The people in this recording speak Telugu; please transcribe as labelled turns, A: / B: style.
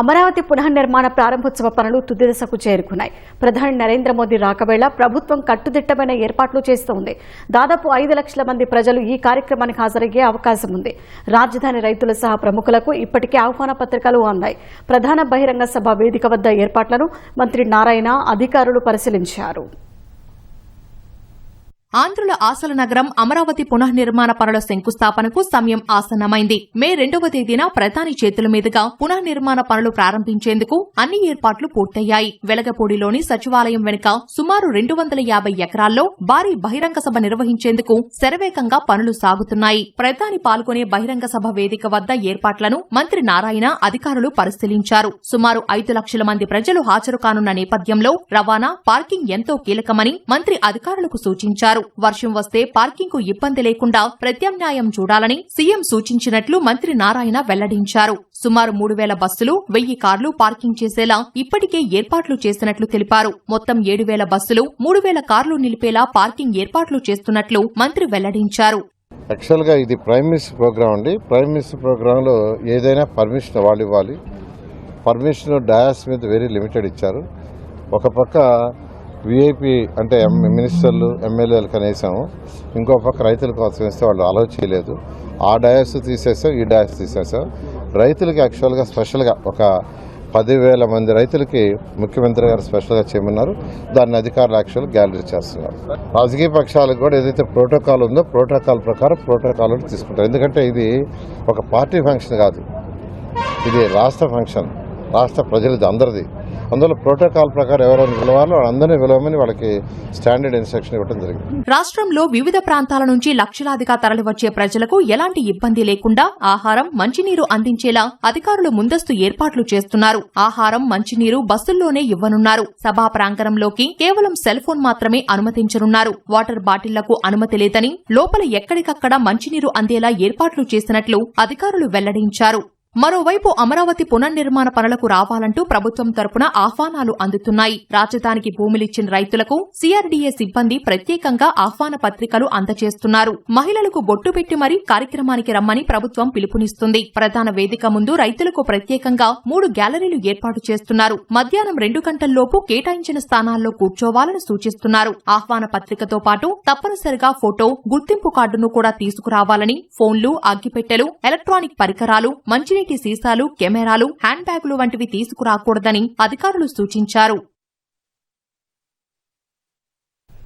A: అమరావతి పునర్నిర్మాణ ప్రారంభోత్సవ పనులు తుది దశకు చేరుకున్నాయి. ప్రధాని నరేంద్ర మోదీ రాకవేళ ప్రభుత్వం కట్టుదిట్టమైన ఏర్పాట్లు చేస్తోంది. దాదాపు ఐదు లక్షల మంది ప్రజలు ఈ కార్యక్రమానికి హాజరయ్యే అవకాశం ఉంది. రాజధాని రైతుల సహా ప్రముఖులకు ఇప్పటికే ఆహ్వాన పత్రికలు అందాయి. ప్రధాన బహిరంగ సభ వేదిక వద్ద ఏర్పాట్లను మంత్రి నారాయణ అధికారులు పరిశీలించారు.
B: ఆంధ్రుల ఆశల నగరం అమరావతి పునఃనిర్మాణ పనుల శంకుస్థాపనకు సమయం ఆసన్నమైంది. మే రెండవ తేదీన ప్రధాని చేతుల మీదుగా పునఃనిర్మాణ పనులు ప్రారంభించేందుకు అన్ని ఏర్పాట్లు పూర్తయ్యాయి. వెలగపూడిలోని సచివాలయం వెనుక సుమారు రెండు వందల యాభై ఎకరాల్లో భారీ బహిరంగ సభ నిర్వహించేందుకు శరవేగంగా పనులు సాగుతున్నాయి. ప్రధాని పాల్గొనే బహిరంగ సభ వేదిక వద్ద ఏర్పాట్లను మంత్రి నారాయణ అధికారులు పరిశీలించారు. సుమారు ఐదు లక్షల మంది ప్రజలు హాజరు కానున్న నేపథ్యంలో రవాణా పార్కింగ్ ఎంతో కీలకమని మంత్రి అధికారులకు సూచించారు. వర్షం వస్తే పార్కింగ్కు ఇబ్బంది లేకుండా ప్రత్యామ్నాయం చూడాలని సీఎం సూచించినట్లు మంత్రి నారాయణ వెల్లడించారు. సుమారు మూడు వేల బస్సులు వెయ్యి కార్లు పార్కింగ్ చేసేలా ఇప్పటికే ఏర్పాట్లు చేసినట్లు తెలిపారు. మొత్తం ఏడు వేల బస్సులు మూడు వేల కార్లు నిలిపేలా పార్కింగ్ ఏర్పాట్లు చేస్తున్నట్లు మంత్రి వెల్లడించారు.
C: యాక్చువల్గా ఇది ప్రైమ్ మినిస్టర్ ప్రోగ్రామ్ అండి. ప్రైమ్ మినిస్టర్ ప్రోగ్రాంలో ఏదైనా పర్మిషన్ వాళ్ళు ఇవ్వాలి. పర్మిషన్ డయాస్ మీద వెరీ లిమిటెడ్ ఇచ్చారు. ఒక పక్క విఐపి అంటే ఎం మినిస్టర్లు ఎమ్మెల్యేలు కనేసాము ఇంకో పక్క రైతుల కోసం వేస్తే వాళ్ళు అలౌ చేయలేదు. ఆ డయాస్ తీసేసాం ఈ డయాస్ తీసేసాం రైతులకి యాక్చువల్గా స్పెషల్గా ఒక పదివేల మంది రైతులకి ముఖ్యమంత్రి గారు స్పెషల్గా చేయమన్నారు. దాన్ని అధికారులు యాక్చువల్ గ్యాలరీ చేస్తున్నారు. రాజకీయ పక్షాలకు కూడా ఏదైతే ప్రోటోకాల్ ఉందో ప్రోటోకాల్ ప్రకారం ప్రోటోకాల్ తీసుకుంటారు. ఎందుకంటే ఇది ఒక పార్టీ ఫంక్షన్ కాదు. ఇది రాష్ట్ర ఫంక్షన్ రాష్ట్ర ప్రజలది అందరిది. అందులో ప్రోటోకాల్ ప్రకారం ఎవరైనా పిలవాలో అందరినీ పిలవమని వాళ్ళకి స్టాండర్డ్ ఇన్స్ట్రక్షన్ ఇవ్వడం జరిగింది.
B: రాష్ట్రంలో వివిధ ప్రాంతాల నుంచి లక్షలాదిగా తరలివచ్చే ప్రజలకు ఎలాంటి ఇబ్బంది లేకుండా ఆహారం మంచినీరు అందించేలా అధికారులు ముందస్తు ఏర్పాట్లు చేస్తున్నారు. ఆహారం మంచినీరు బస్సుల్లోనే ఇవ్వనున్నారు. సభా ప్రాంగణంలోకి కేవలం సెల్ ఫోన్ మాత్రమే అనుమతించనున్నారు. వాటర్ బాటిళ్ళకు అనుమతి లేదని లోపల ఎక్కడికక్కడ మంచినీరు అందేలా ఏర్పాట్లు చేసినట్లు అధికారులు వెల్లడించారు. మరోవైపు అమరావతి పునర్నిర్మాణ పనులకు రావాలంటూ ప్రభుత్వం తరపున ఆహ్వానాలు అందుతున్నాయి. రాజధానికి భూములిచ్చిన రైతులకు సిఆర్డీఏ సిబ్బంది ప్రత్యేకంగా ఆహ్వాన పత్రికలు అందజేస్తున్నారు మహిళలకు బొట్టు పెట్టి మరీ కార్యక్రమానికి రమ్మని ప్రభుత్వం పిలుపునిస్తుంది. ప్రధాన వేదిక ముందు రైతులకు ప్రత్యేకంగా మూడు గ్యాలరీలు ఏర్పాటు చేస్తున్నారు. మధ్యాహ్నం రెండు గంటల్లోపు కేటాయించిన స్థానాల్లో కూర్చోవాలని సూచిస్తున్నారు. ఆహ్వాన పత్రికతో పాటు తప్పనిసరిగా ఫోటో గుర్తింపు కార్డును కూడా తీసుకురావాలని ఫోన్లు అగ్గిపెట్టెలు ఎలక్ట్రానిక్ పరికరాలు సీసాలు కెమెరాలు హ్యాండ్ బ్యాగులు వంటివి తీసుకురాకూడదని అధికారులు సూచించారు.